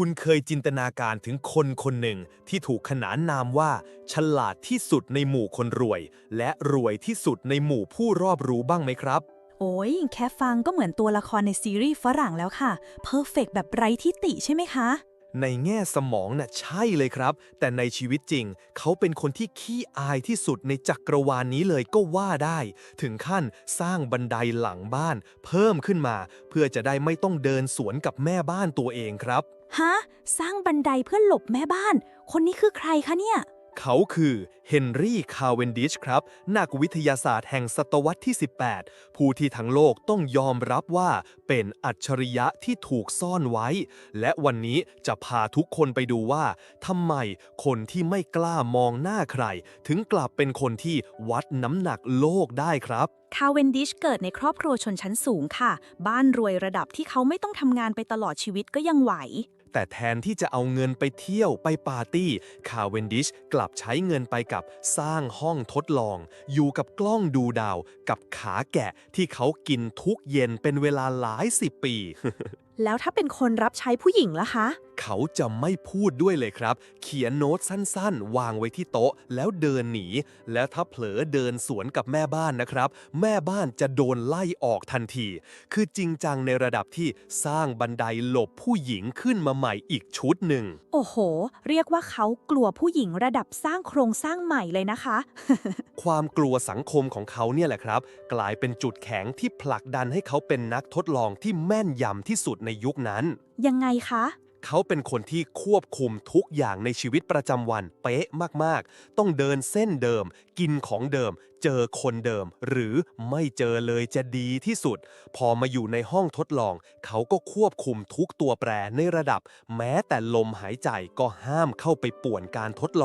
คุณเคยจินตนาการถึงคนคนหนึ่งที่ถูกขนานนามว่า ฉลาดที่สุดในหมู่คนรวย และรวยที่สุดในหมู่ผู้รอบรู้บ้างไหมครับ โอ้ยแค่ฟังก็เหมือนตัวละครในซีรีส์ฝรั่งแล้วค่ะ เพอร์เฟกแบบไร้ที่ติใช่ไหมคะ ในแง่สมองน่ะใช่เลยครับ แต่ในชีวิตจริง เขาเป็นคนที่ขี้อายที่สุดในจักรวาลนี้เลยก็ว่าได้ ถึงขั้นสร้างบันไดหลังบ้าน เพิ่มขึ้นมา เพื่อจะได้ไม่ต้องเดินสวนกับแม่บ้านตัวเองครับ ฮะ สร้างบันไดเพื่อหลบแม่บ้าน คนนี้คือใครคะเนี่ย เขาคือเฮนรี่ คาร์เวนดิชครับ นักวิทยาศาสตร์แห่งศตวรรษที่ 18 ผู้ที่ทั้งโลกต้องยอมรับว่าเป็นอัจฉริยะที่ถูกซ่อนไว้ และวันนี้จะพาทุกคนไปดูว่าทำไมคนที่ไม่กล้ามองหน้าใคร ถึงกลับเป็นคนที่วัดน้ำหนักโลกได้ครับ คาเวนดิชเกิดในครอบครัวชนชั้นสูงค่ะ บ้านรวยระดับที่เขาไม่ต้องทำงานไปตลอดชีวิตก็ยังไหว แต่แทนที่จะเอาเงินไปเที่ยวไปปาร์ตี้ คาเวนดิชกลับใช้เงินไปกับสร้างห้องทดลอง อยู่กับกล้องดูดาว กับขาแกะที่เขากินทุกเย็นเป็นเวลาหลายสิบปี แล้วถ้าเป็นคนรับใช้ผู้หญิงล่ะคะเขาจะไม่พูดด้วยเลยครับ เขียนโน้ตสั้นๆ วางไว้ที่โต๊ะ แล้วเดินหนี แล้วถ้าเผลอเดินสวนกับแม่บ้านนะครับ แม่บ้านจะโดนไล่ออกทันที คือจริงจังในระดับที่สร้างบันไดหลบผู้หญิงขึ้นมาใหม่อีกชุดหนึ่ง โอ้โห เรียกว่าเขากลัวผู้หญิงระดับสร้างโครงสร้างใหม่เลยนะคะ ความกลัวสังคมของเขาเนี่ยแหละครับ กลายเป็นจุดแข็งที่ผลักดันให้เขาเป็นนักทดลองที่แม่นยำที่สุดในยุคนั้น ยังไงคะ เขาเป็นคนที่ควบคุมทุกอย่างในชีวิตประจำวันเป๊ะมากๆ ต้องเดินเส้นเดิม กินของเดิม เจอคนเดิม หรือไม่เจอเลยจะดีที่สุด พอมาอยู่ในห้องทดลอง เขาก็ควบคุมทุกตัวแปรในระดับ แม้แต่ลมหายใจก็ห้ามเข้าไปป่วนการทดลอง